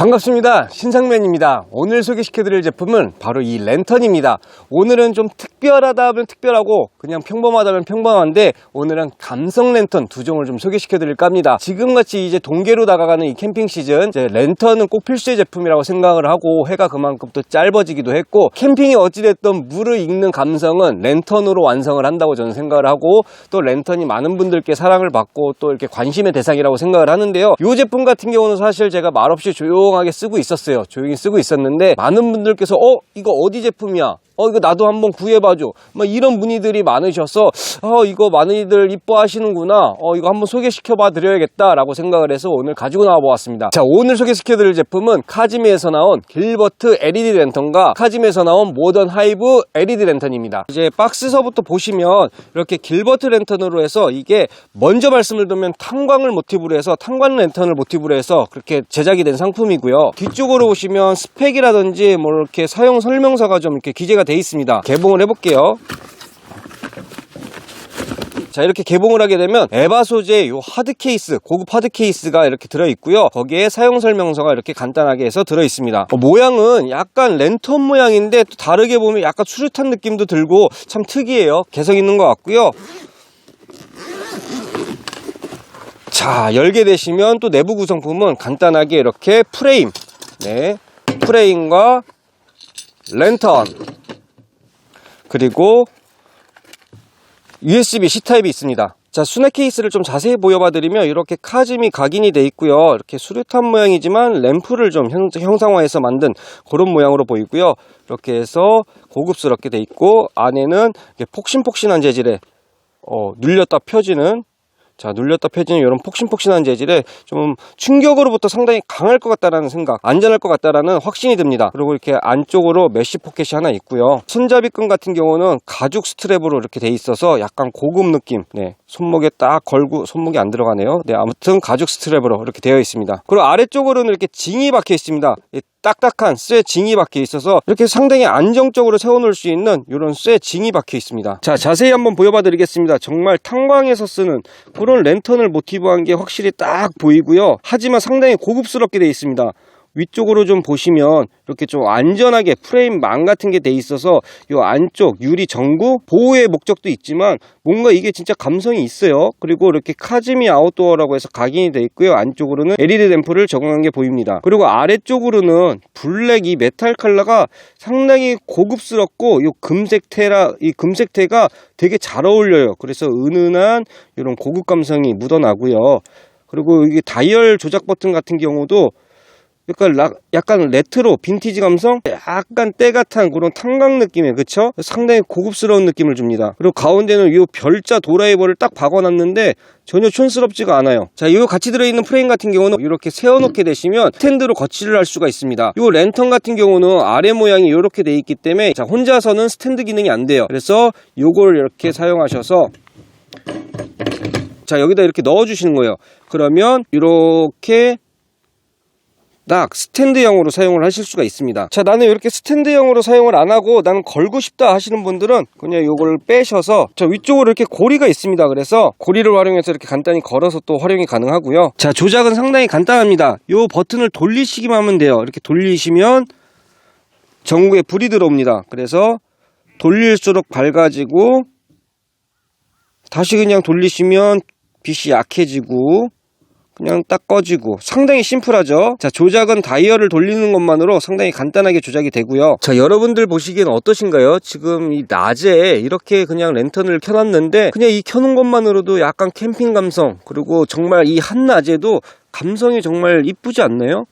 반갑습니다. 신상맨입니다. 오늘 소개시켜드릴 제품은 바로 이 랜턴입니다. 오늘은 좀 특 별하다 하면 특별하고 그냥 평범하다면 평범한데 오늘은 감성 랜턴 두 종을 좀 소개시켜 드릴까 합니다. 지금같이 이제 동계로 다가가는 이 캠핑 시즌 이제 랜턴은 꼭 필수의 제품이라고 생각을 하고 해가 그만큼 또 짧아지기도 했고 캠핑이 어찌됐든 물을 익는 감성은 랜턴으로 완성을 한다고 저는 생각을 하고 또 랜턴이 많은 분들께 사랑을 받고 또 이렇게 관심의 대상이라고 생각을 하는데요. 이 제품 같은 경우는 사실 제가 말없이 조용하게 쓰고 있었어요. 조용히 쓰고 있었는데 많은 분들께서 어 이거 어디 제품이야? 어 이거 나도 한번 구해봐줘. 막 이런 문의들이 많으셔서 어 이거 많이들 이뻐하시는구나. 어 이거 한번 소개시켜봐 드려야겠다 라고 생각을 해서 오늘 가지고 나와 보았습니다. 자 오늘 소개시켜 드릴 제품은 카지미에서 나온 길버트 LED 랜턴과 카지미에서 나온 모던 하이브 LED 랜턴입니다. 이제 박스서부터 보시면 이렇게 길버트 랜턴으로 해서 이게 먼저 말씀을 드리면 탄광을 모티브로 해서 탄광 랜턴을 모티브로 해서 그렇게 제작이 된 상품이고요. 뒤쪽으로 보시면 스펙이라든지 뭐 이렇게 사용 설명서가 좀 이렇게 기재가 돼 있습니다. 개봉을 해볼게요. 자 이렇게 개봉을 하게 되면 에바 소재 요 하드 케이스 고급 하드 케이스가 이렇게 들어 있고요. 거기에 사용 설명서가 이렇게 간단하게 해서 들어 있습니다. 어, 모양은 약간 랜턴 모양인데 또 다르게 보면 약간 수류탄 느낌도 들고 참 특이해요. 개성 있는 것 같고요. 자 열게 되시면 또 내부 구성품은 간단하게 이렇게 프레임. 네 프레임과 랜턴 그리고 USB C 타입이 있습니다. 자, 수납 케이스를 좀 자세히 보여봐 드리면 이렇게 카즘이 각인이 돼 있고요. 이렇게 수류탄 모양이지만 램프를 좀 형, 형상화해서 만든 그런 모양으로 보이고요. 이렇게 해서 고급스럽게 돼 있고 안에는 폭신폭신한 재질의 어, 눌렸다 펴지는 자, 눌렸다 펴지는 이런 폭신폭신한 재질에 좀 충격으로부터 상당히 강할 것 같다라는 생각, 안전할 것 같다라는 확신이 듭니다. 그리고 이렇게 안쪽으로 메쉬 포켓이 하나 있고요. 손잡이끈 같은 경우는 가죽 스트랩으로 이렇게 돼 있어서 약간 고급 느낌. 네. 손목에 딱 걸고 손목이 안 들어가네요. 네, 아무튼 가죽 스트랩으로 이렇게 되어 있습니다. 그리고 아래쪽으로는 이렇게 징이 박혀 있습니다. 이 딱딱한 쇠 징이 박혀 있어서 이렇게 상당히 안정적으로 세워놓을 수 있는 이런 쇠 징이 박혀 있습니다. 자, 자세히 한번 보여봐 드리겠습니다. 정말 탄광에서 쓰는 그런 랜턴을 모티브한 게 확실히 딱 보이고요. 하지만 상당히 고급스럽게 되어 있습니다. 위쪽으로 좀 보시면 이렇게 좀 안전하게 프레임 망 같은 게 돼 있어서 이 안쪽 유리 전구 보호의 목적도 있지만 뭔가 이게 진짜 감성이 있어요. 그리고 이렇게 카즈미 아웃도어라고 해서 각인이 돼 있고요. 안쪽으로는 LED 램프를 적용한 게 보입니다. 그리고 아래쪽으로는 블랙 이 메탈 컬러가 상당히 고급스럽고 이 금색 테라 이 금색 테가 되게 잘 어울려요. 그래서 은은한 이런 고급 감성이 묻어나고요. 그리고 이게 다이얼 조작 버튼 같은 경우도 라, 약간 레트로 빈티지 감성? 약간 때같은 그런 탄광 느낌의 그쵸? 상당히 고급스러운 느낌을 줍니다. 그리고 가운데는 이 별자 도라이버를 딱 박아놨는데 전혀 촌스럽지가 않아요. 자 이거 같이 들어있는 프레임 같은 경우는 이렇게 세워놓게 되시면 스탠드로 거치를 할 수가 있습니다. 이 랜턴 같은 경우는 아래 모양이 이렇게 돼 있기 때문에 자 혼자서는 스탠드 기능이 안 돼요. 그래서 이걸 이렇게 사용하셔서 자 여기다 이렇게 넣어 주시는 거예요. 그러면 이렇게 딱 스탠드형으로 사용을 하실 수가 있습니다. 자 나는 이렇게 스탠드형으로 사용을 안 하고 나는 걸고 싶다 하시는 분들은 그냥 이걸 빼셔서 저 위쪽으로 이렇게 고리가 있습니다. 그래서 고리를 활용해서 이렇게 간단히 걸어서 또 활용이 가능하고요. 자 조작은 상당히 간단합니다. 이 버튼을 돌리시기만 하면 돼요. 이렇게 돌리시면 전구에 불이 들어옵니다. 그래서 돌릴수록 밝아지고 다시 그냥 돌리시면 빛이 약해지고 그냥 딱 꺼지고 상당히 심플하죠? 자 조작은 다이얼을 돌리는 것만으로 상당히 간단하게 조작이 되고요. 자 여러분들 보시기엔 어떠신가요? 지금 이 낮에 이렇게 그냥 랜턴을 켜놨는데 그냥 이 켜놓은 것만으로도 약간 캠핑 감성 그리고 정말 이 한낮에도 감성이 정말 이쁘지 않나요?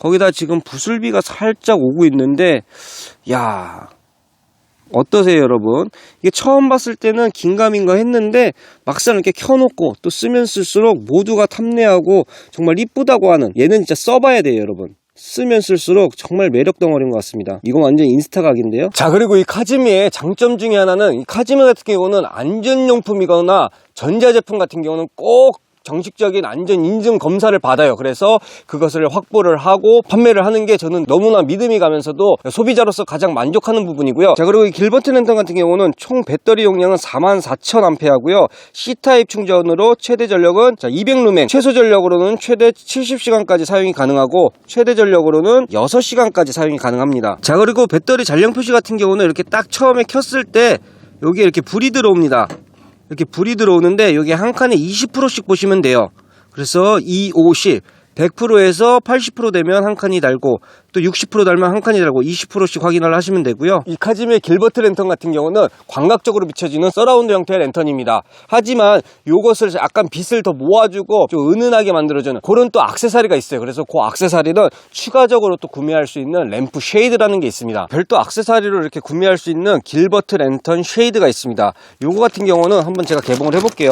거기다 지금 부슬비가 살짝 오고 있는데 야 어떠세요, 여러분? 이게 처음 봤을 때는 긴가민가 했는데 막상 이렇게 켜놓고 또 쓰면 쓸수록 모두가 탐내하고 정말 이쁘다고 하는 얘는 진짜 써봐야 돼요, 여러분. 쓰면 쓸수록 정말 매력 덩어리인 것 같습니다. 이건 완전 인스타 각인데요. 자, 그리고 이 카즈미의 장점 중에 하나는 이 카즈미 같은 경우는 안전용품이거나 전자제품 같은 경우는 꼭 정식적인 안전 인증 검사를 받아요. 그래서 그것을 확보를 하고 판매를 하는 게 저는 너무나 믿음이 가면서도 소비자로서 가장 만족하는 부분이고요. 자, 그리고 이 길버튼 랜턴 같은 경우는 총 배터리 용량은 44,000A고요. C타입 충전으로 최대 전력은 자, 200루멘, 최소 전력으로는 최대 70시간까지 사용이 가능하고 최대 전력으로는 6시간까지 사용이 가능합니다. 자, 그리고 배터리 잔량 표시 같은 경우는 이렇게 딱 처음에 켰을 때 여기에 이렇게 불이 들어옵니다. 이렇게 불이 들어오는데 여기 한 칸에 20%씩 보시면 돼요. 그래서 2, 50, 100%에서 80% 되면 한 칸이 달고 또 60% 달면 한 칸이 달고 20%씩 확인을 하시면 되고요. 이 카즘의 길버트 랜턴 같은 경우는 광각적으로 비춰지는 서라운드 형태의 랜턴입니다. 하지만 이것을 약간 빛을 더 모아주고 좀 은은하게 만들어주는 그런 또 악세사리가 있어요. 그래서 그 악세사리는 추가적으로 또 구매할 수 있는 램프 쉐이드라는 게 있습니다. 별도 악세사리로 이렇게 구매할 수 있는 길버트 랜턴 쉐이드가 있습니다. 요거 같은 경우는 한번 제가 개봉을 해볼게요.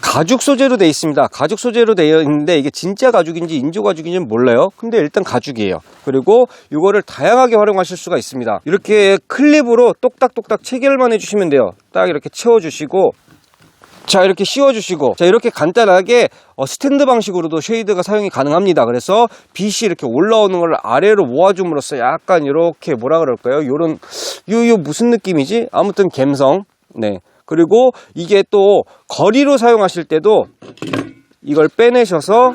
가죽 소재로 되어 있습니다. 가죽 소재로 되어 있는데 이게 진짜 가죽인지 인조 가죽인지는 몰라요. 근데 일단 가죽이에요. 그리고 이거를 다양하게 활용하실 수가 있습니다. 이렇게 클립으로 똑딱똑딱 체결만 해주시면 돼요. 딱 이렇게 채워주시고 자 이렇게 씌워주시고 자 이렇게 간단하게 어, 스탠드 방식으로도 쉐이드가 사용이 가능합니다. 그래서 빛이 이렇게 올라오는 걸 아래로 모아줌으로써 약간 이렇게 뭐라 그럴까요? 요런 요, 요 무슨 느낌이지? 아무튼 갬성. 네. 그리고 이게 또 거리로 사용하실 때도 이걸 빼내셔서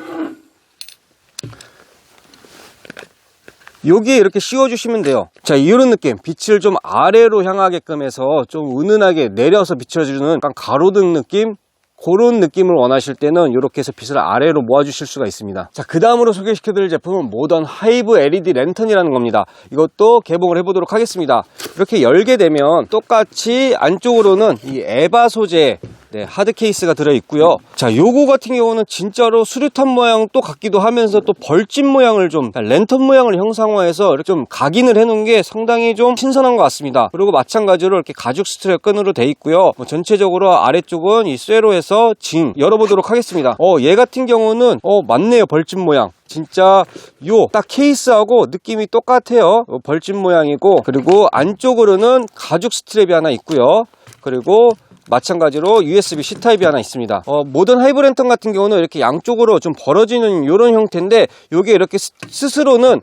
여기에 이렇게 씌워주시면 돼요. 자, 이런 느낌. 빛을 좀 아래로 향하게끔 해서 좀 은은하게 내려서 비춰주는 약간 가로등 느낌? 그런 느낌을 원하실 때는 이렇게 해서 빛을 아래로 모아주실 수가 있습니다. 자, 그 다음으로 소개시켜드릴 제품은 모던 하이브 LED 랜턴이라는 겁니다. 이것도 개봉을 해보도록 하겠습니다. 이렇게 열게 되면 똑같이 안쪽으로는 이 에바 소재 네, 하드 케이스가 들어 있고요. 자, 요거 같은 경우는 진짜로 수류탄 모양 또 같기도 하면서 또 벌집 모양을 좀 랜턴 모양을 형상화해서 이렇게 좀 각인을 해 놓은 게 상당히 좀 신선한 것 같습니다. 그리고 마찬가지로 이렇게 가죽 스트랩 끈으로 돼 있고요. 뭐 전체적으로 아래쪽은 이 쇠로에서 징 열어보도록 하겠습니다. 어, 얘 같은 경우는 어, 맞네요. 벌집 모양. 진짜 요 딱 케이스하고 느낌이 똑같아요. 요 벌집 모양이고 그리고 안쪽으로는 가죽 스트랩이 하나 있고요. 그리고 마찬가지로 USB C 타입이 하나 있습니다. 어, 모던 하이브 랜턴 같은 경우는 이렇게 양쪽으로 좀 벌어지는 이런 형태인데 이게 이렇게 스, 스스로는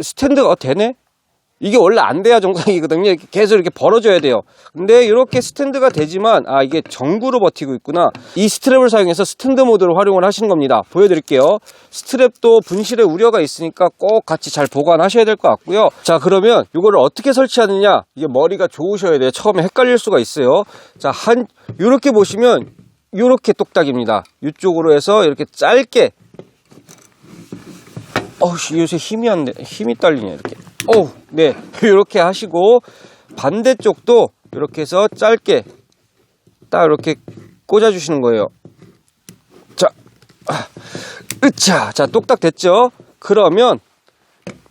스탠드가 어, 되네? 이게 원래 안 돼야 정상이거든요. 이렇게 계속 이렇게 벌어져야 돼요. 근데 이렇게 스탠드가 되지만 아 이게 전구로 버티고 있구나. 이 스트랩을 사용해서 스탠드 모드로 활용을 하시는 겁니다. 보여드릴게요. 스트랩도 분실의 우려가 있으니까 꼭 같이 잘 보관하셔야 될 것 같고요. 자 그러면 이거를 어떻게 설치하느냐? 이게 머리가 좋으셔야 돼요. 처음에 헷갈릴 수가 있어요. 자한 이렇게 보시면 이렇게 똑딱입니다. 이쪽으로 해서 이렇게 짧게 어우, 씨, 요새 힘이 안 돼. 힘이 딸리네, 이렇게. 어우, 네. 이렇게 하시고, 반대쪽도 이렇게 해서 짧게 딱 이렇게 꽂아 주시는 거예요. 자, 아, 으차. 자, 똑딱 됐죠? 그러면,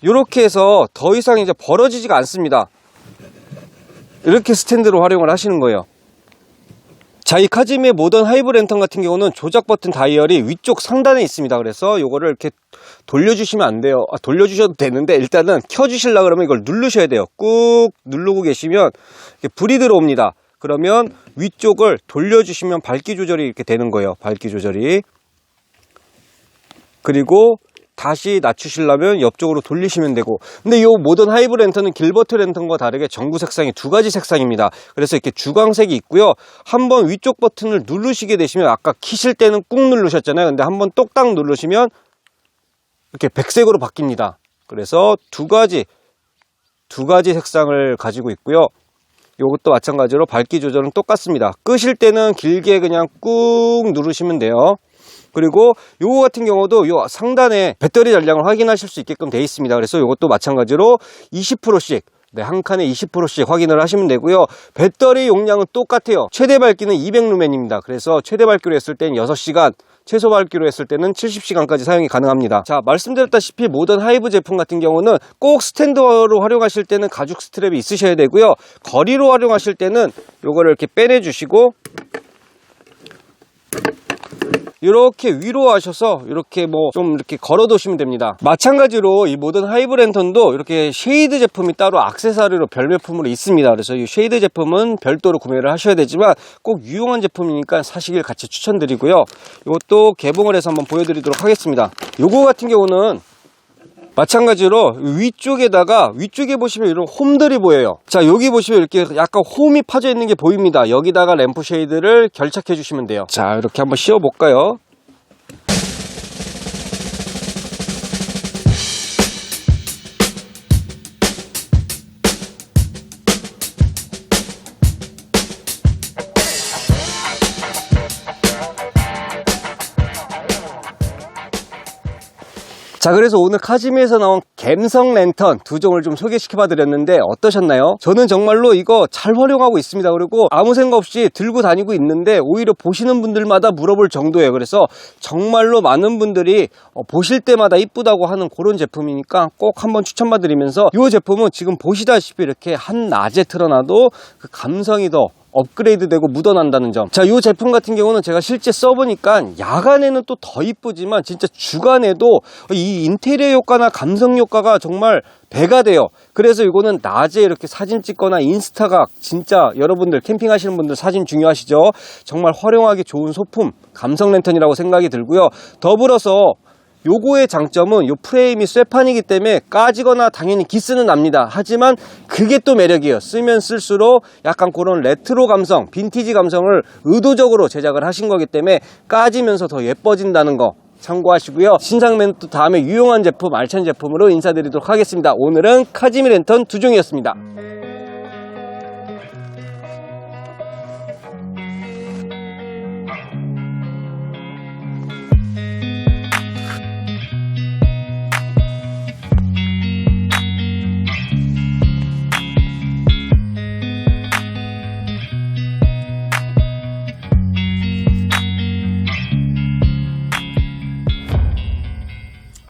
이렇게 해서 더 이상 이제 벌어지지가 않습니다. 이렇게 스탠드로 활용을 하시는 거예요. 자, 이 카즈미의 모던 하이브 랜턴 같은 경우는 조작 버튼 다이얼이 위쪽 상단에 있습니다. 그래서 요거를 이렇게 돌려주시면 안 돼요. 아, 돌려주셔도 되는데 일단은 켜주시려고 그러면 이걸 누르셔야 돼요. 꾹 누르고 계시면 불이 들어옵니다. 그러면 위쪽을 돌려주시면 밝기 조절이 이렇게 되는 거예요. 밝기 조절이. 그리고 다시 낮추시려면 옆쪽으로 돌리시면 되고 근데 이 모던 하이브 랜턴은 길버트 랜턴과 다르게 전구 색상이 두 가지 색상입니다 그래서 이렇게 주광색이 있고요 한번 위쪽 버튼을 누르시게 되시면 아까 키실 때는 꾹 누르셨잖아요 근데 한번 똑딱 누르시면 이렇게 백색으로 바뀝니다 그래서 두 가지 두 가지 색상을 가지고 있고요 이것도 마찬가지로 밝기 조절은 똑같습니다 끄실 때는 길게 그냥 꾹 누르시면 돼요 그리고 요거 같은 경우도 요 상단에 배터리 잔량을 확인하실 수 있게끔 되어 있습니다. 그래서 요것도 마찬가지로 20%씩 네, 한 칸에 20%씩 확인을 하시면 되고요. 배터리 용량은 똑같아요. 최대 밝기는 200루멘입니다. 그래서 최대 밝기로 했을 때는 6시간, 최소 밝기로 했을 때는 70시간까지 사용이 가능합니다. 자, 말씀드렸다시피 모던 하이브 제품 같은 경우는 꼭 스탠드로 활용하실 때는 가죽 스트랩이 있으셔야 되고요. 거리로 활용하실 때는 요거를 이렇게 빼내 주시고 이렇게 위로 하셔서 이렇게 뭐 좀 이렇게 걸어 두시면 됩니다. 마찬가지로 이 모든 하이브 랜턴도 이렇게 쉐이드 제품이 따로 악세사리로 별매품으로 있습니다. 그래서 이 쉐이드 제품은 별도로 구매를 하셔야 되지만 꼭 유용한 제품이니까 사시길 같이 추천드리고요. 이것도 개봉을 해서 한번 보여드리도록 하겠습니다. 요거 같은 경우는 마찬가지로 위쪽에다가 위쪽에 보시면 이런 홈들이 보여요. 자 여기 보시면 이렇게 약간 홈이 파져 있는 게 보입니다. 여기다가 램프 쉐이드를 결착해 주시면 돼요. 자 이렇게 한번 씌워 볼까요 자 그래서 오늘 카지미에서 나온 갬성 랜턴 두 종을 좀 소개시켜 드렸는데 어떠셨나요? 저는 정말로 이거 잘 활용하고 있습니다 그리고 아무 생각 없이 들고 다니고 있는데 오히려 보시는 분들마다 물어볼 정도예요 그래서 정말로 많은 분들이 어, 보실 때마다 이쁘다고 하는 그런 제품이니까 꼭 한번 추천받드리면서 이 제품은 지금 보시다시피 이렇게 한낮에 틀어놔도 그 감성이 더 업그레이드 되고 묻어난다는 점. 자, 이 제품 같은 경우는 제가 실제 써보니까 야간에는 또 더 이쁘지만 진짜 주간에도 이 인테리어 효과나 감성 효과가 정말 배가 돼요. 그래서 이거는 낮에 이렇게 사진 찍거나 인스타각 진짜 여러분들 캠핑 하시는 분들 사진 중요하시죠? 정말 활용하기 좋은 소품, 감성 랜턴이라고 생각이 들고요. 더불어서 요거의 장점은 요 프레임이 쇠판이기 때문에 까지거나 당연히 기스는 납니다. 하지만 그게 또 매력이에요. 쓰면 쓸수록 약간 그런 레트로 감성, 빈티지 감성을 의도적으로 제작을 하신 거기 때문에 까지면서 더 예뻐진다는 거 참고하시고요. 신상맨 또 다음에 유용한 제품, 알찬 제품으로 인사드리도록 하겠습니다. 오늘은 카지미 랜턴 두 종이었습니다.